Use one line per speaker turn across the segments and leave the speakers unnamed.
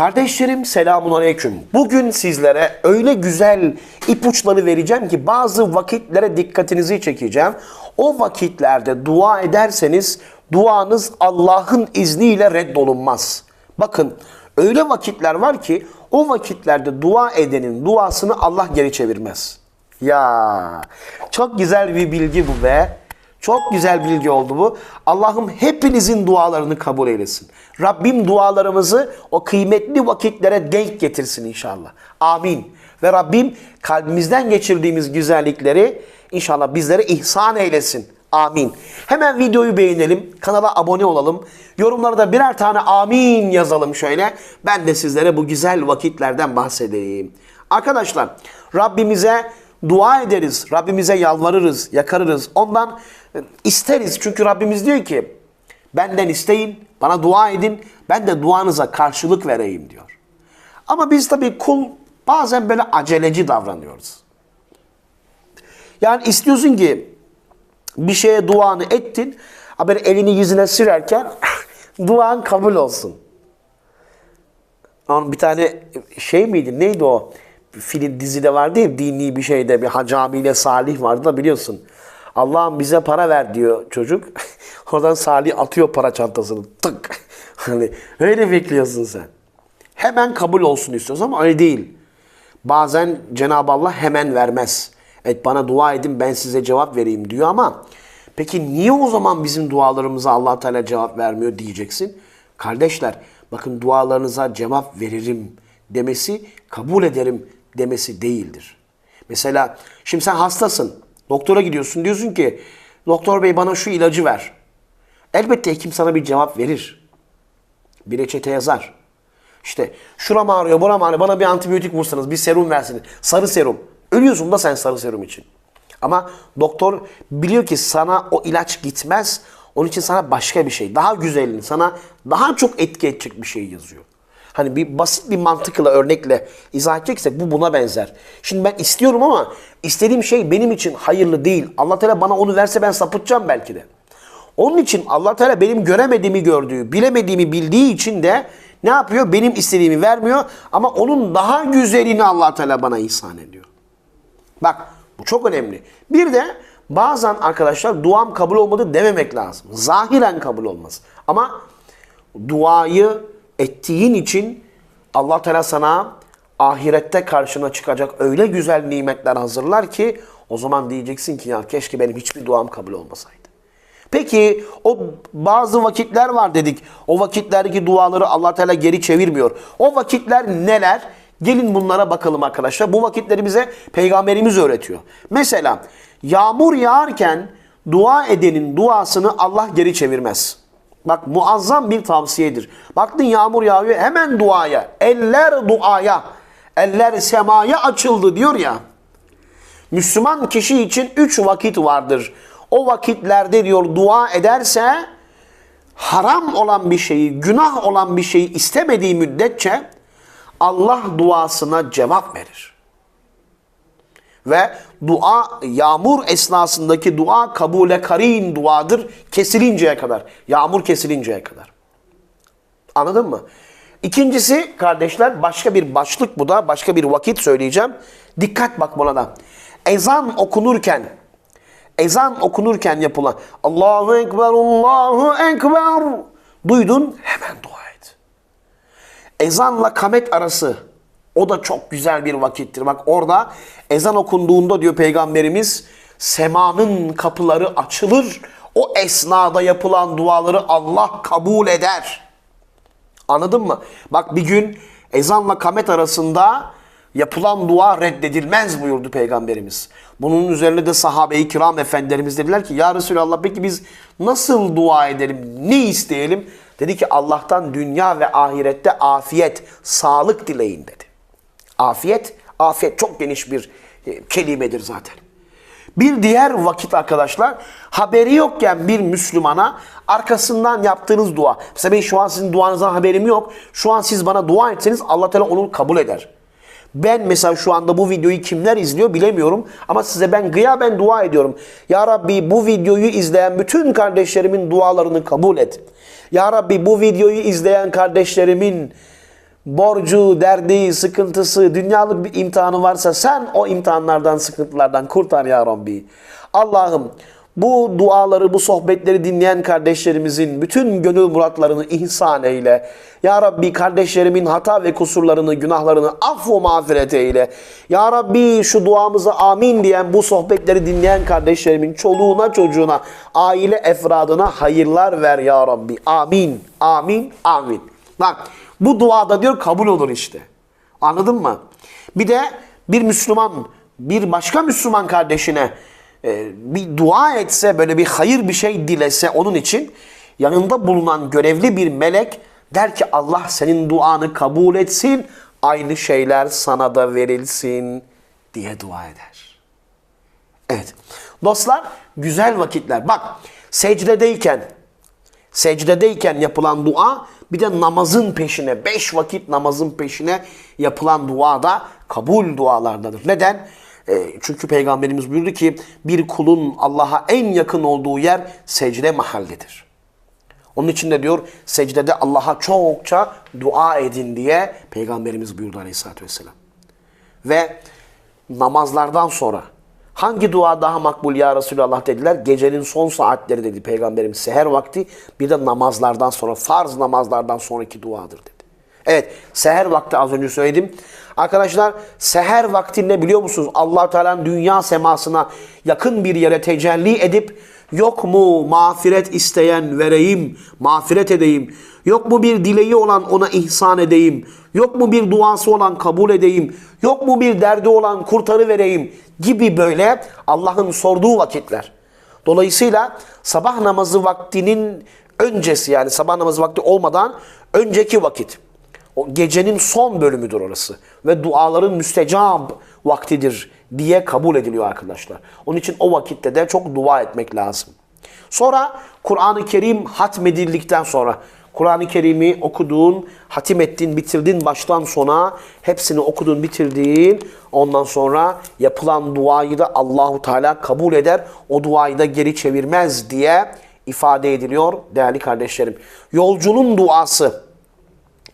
Kardeşlerim selamun aleyküm. Bugün sizlere öyle güzel ipuçları vereceğim ki bazı vakitlere dikkatinizi çekeceğim. O vakitlerde dua ederseniz duanız Allah'ın izniyle reddolunmaz. Bakın öyle vakitler var ki o vakitlerde dua edenin duasını Allah geri çevirmez. Ya çok güzel bir bilgi bu be. Çok güzel bilgi oldu bu. Allah'ım hepinizin dualarını kabul eylesin. Rabbim dualarımızı o kıymetli vakitlere denk getirsin inşallah. Amin. Ve Rabbim kalbimizden geçirdiğimiz güzellikleri inşallah bizlere ihsan eylesin. Amin. Hemen videoyu beğenelim, kanala abone olalım. Yorumlarda birer tane amin yazalım şöyle. Ben de sizlere bu güzel vakitlerden bahsedeyim. Arkadaşlar Rabbimize dua ederiz. Rabbimize yalvarırız, yakarırız. Ondan e, isteriz. Çünkü Rabbimiz diyor ki benden isteyin, bana dua edin. Ben de duanıza karşılık vereyim diyor. Ama biz tabii kul bazen böyle aceleci davranıyoruz. Yani istiyorsun ki bir şeye duanı ettin. Haber elini yüzüne sürerken duan kabul olsun. Bir tane şey miydi? Neydi o? Film dizide vardı ya dini bir şeyde bir Hacı Salih vardı da biliyorsun. Allah'ım bize para ver diyor çocuk. Oradan Salih atıyor para çantasını. Tık. Hani öyle bekliyorsun sen. Hemen kabul olsun istiyorsun ama öyle değil. Bazen Cenab-ı Allah hemen vermez. Evet bana dua edin ben size cevap vereyim diyor ama peki niye o zaman bizim dualarımıza allah Teala cevap vermiyor diyeceksin. Kardeşler bakın dualarınıza cevap veririm demesi kabul ederim demesi değildir. Mesela şimdi sen hastasın. Doktora gidiyorsun diyorsun ki doktor bey bana şu ilacı ver. Elbette hekim sana bir cevap verir. Bir reçete yazar. İşte şuram ağrıyor, buram ağrıyor, bana bir antibiyotik vursanız, bir serum versiniz. Sarı serum. Ölüyorsun da sen sarı serum için. Ama doktor biliyor ki sana o ilaç gitmez. Onun için sana başka bir şey, daha güzelini, sana daha çok etki edecek bir şey yazıyor. Hani bir basit bir mantıkla, örnekle izah edeceksek bu buna benzer. Şimdi ben istiyorum ama istediğim şey benim için hayırlı değil. Allah Teala bana onu verse ben sapıtacağım belki de. Onun için Allah Teala benim göremediğimi gördüğü, bilemediğimi bildiği için de ne yapıyor? Benim istediğimi vermiyor ama onun daha güzelini Allah Teala bana ihsan ediyor. Bak bu çok önemli. Bir de bazen arkadaşlar duam kabul olmadı dememek lazım. Zahiren kabul olmaz. Ama duayı ettiğin için Allah Teala sana ahirette karşına çıkacak öyle güzel nimetler hazırlar ki o zaman diyeceksin ki ya keşke benim hiçbir duam kabul olmasaydı. Peki o bazı vakitler var dedik. O vakitlerdeki duaları Allah Teala geri çevirmiyor. O vakitler neler? Gelin bunlara bakalım arkadaşlar. Bu vakitleri bize peygamberimiz öğretiyor. Mesela yağmur yağarken dua edenin duasını Allah geri çevirmez. Bak muazzam bir tavsiyedir. Baktın yağmur yağıyor hemen duaya. Eller duaya. Eller semaya açıldı diyor ya. Müslüman kişi için üç vakit vardır. O vakitlerde diyor dua ederse haram olan bir şeyi, günah olan bir şeyi istemediği müddetçe Allah duasına cevap verir. Ve dua yağmur esnasındaki dua kabule karin duadır kesilinceye kadar. Yağmur kesilinceye kadar. Anladın mı? İkincisi kardeşler başka bir başlık bu da başka bir vakit söyleyeceğim. Dikkat bak buna da. Ezan okunurken ezan okunurken yapılan Allahu Ekber, Allahu Ekber duydun hemen dua et. Ezanla kamet arası o da çok güzel bir vakittir. Bak orada ezan okunduğunda diyor Peygamberimiz semanın kapıları açılır. O esnada yapılan duaları Allah kabul eder. Anladın mı? Bak bir gün ezanla kamet arasında yapılan dua reddedilmez buyurdu Peygamberimiz. Bunun üzerine de sahabe-i kiram efendilerimiz dediler ki Ya Resulallah peki biz nasıl dua edelim, ne isteyelim? Dedi ki Allah'tan dünya ve ahirette afiyet, sağlık dileyin dedi. Afiyet, afiyet çok geniş bir e, kelimedir zaten. Bir diğer vakit arkadaşlar haberi yokken bir Müslümana arkasından yaptığınız dua. Mesela ben şu an sizin duanızdan haberim yok. Şu an siz bana dua etseniz Allah Teala onu kabul eder. Ben mesela şu anda bu videoyu kimler izliyor bilemiyorum ama size ben gıyaben dua ediyorum. Ya Rabbi bu videoyu izleyen bütün kardeşlerimin dualarını kabul et. Ya Rabbi bu videoyu izleyen kardeşlerimin borcu, derdi, sıkıntısı, dünyalık bir imtihanı varsa sen o imtihanlardan, sıkıntılardan kurtar ya Rabbi. Allah'ım bu duaları, bu sohbetleri dinleyen kardeşlerimizin bütün gönül muratlarını ihsan eyle. Ya Rabbi kardeşlerimin hata ve kusurlarını, günahlarını affu mağfiret eyle. Ya Rabbi şu duamıza amin diyen bu sohbetleri dinleyen kardeşlerimin çoluğuna, çocuğuna, aile efradına hayırlar ver ya Rabbi. Amin, amin, amin. Bak bu duada diyor kabul olur işte. Anladın mı? Bir de bir Müslüman bir başka Müslüman kardeşine e, bir dua etse böyle bir hayır bir şey dilese onun için yanında bulunan görevli bir melek der ki Allah senin duanı kabul etsin aynı şeyler sana da verilsin diye dua eder. Evet. Dostlar güzel vakitler. Bak secdedeyken secdedeyken yapılan dua bir de namazın peşine, beş vakit namazın peşine yapılan dua da kabul dualardadır. Neden? E, çünkü Peygamberimiz buyurdu ki bir kulun Allah'a en yakın olduğu yer secde mahallidir. Onun için de diyor secdede Allah'a çokça dua edin diye Peygamberimiz buyurdu aleyhissalatü vesselam. Ve namazlardan sonra hangi dua daha makbul ya Resulallah dediler. Gecenin son saatleri dedi Peygamberimiz seher vakti bir de namazlardan sonra farz namazlardan sonraki duadır dedi. Evet seher vakti az önce söyledim. Arkadaşlar seher vaktinde biliyor musunuz allah Teala'nın dünya semasına yakın bir yere tecelli edip yok mu mağfiret isteyen vereyim, mağfiret edeyim. Yok mu bir dileği olan ona ihsan edeyim. Yok mu bir duası olan kabul edeyim. Yok mu bir derdi olan kurtarı vereyim gibi böyle Allah'ın sorduğu vakitler. Dolayısıyla sabah namazı vaktinin öncesi yani sabah namazı vakti olmadan önceki vakit. O gecenin son bölümüdür orası. Ve duaların müstecab vaktidir diye kabul ediliyor arkadaşlar. Onun için o vakitte de çok dua etmek lazım. Sonra Kur'an-ı Kerim hatmedildikten sonra Kur'an-ı Kerim'i okuduğun, hatim ettin, bitirdin baştan sona hepsini okudun, bitirdin. Ondan sonra yapılan duayı da Allahu Teala kabul eder. O duayı da geri çevirmez diye ifade ediliyor değerli kardeşlerim. Yolcunun duası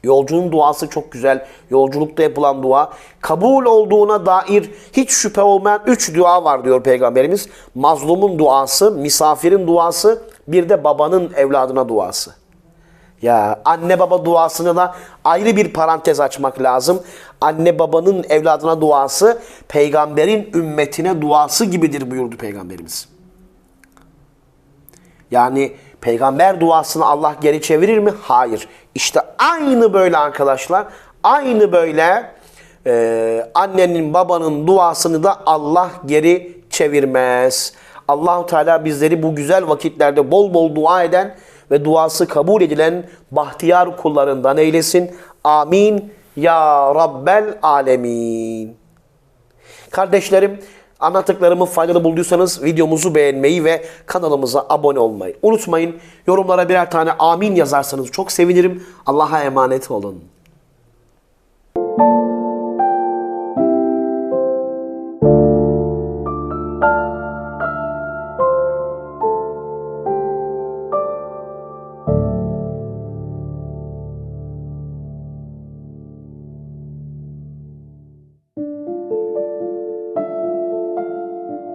Yolcunun duası çok güzel. Yolculukta yapılan dua. Kabul olduğuna dair hiç şüphe olmayan üç dua var diyor Peygamberimiz. Mazlumun duası, misafirin duası, bir de babanın evladına duası. Ya anne baba duasını da ayrı bir parantez açmak lazım. Anne babanın evladına duası peygamberin ümmetine duası gibidir buyurdu peygamberimiz. Yani peygamber duasını Allah geri çevirir mi? Hayır. İşte aynı böyle arkadaşlar. Aynı böyle e, annenin babanın duasını da Allah geri çevirmez. Allahu Teala bizleri bu güzel vakitlerde bol bol dua eden ve duası kabul edilen bahtiyar kullarından eylesin. Amin. Ya Rabbel Alemin. Kardeşlerim Anlattıklarımı faydalı bulduysanız videomuzu beğenmeyi ve kanalımıza abone olmayı unutmayın. Yorumlara birer tane amin yazarsanız çok sevinirim. Allah'a emanet olun.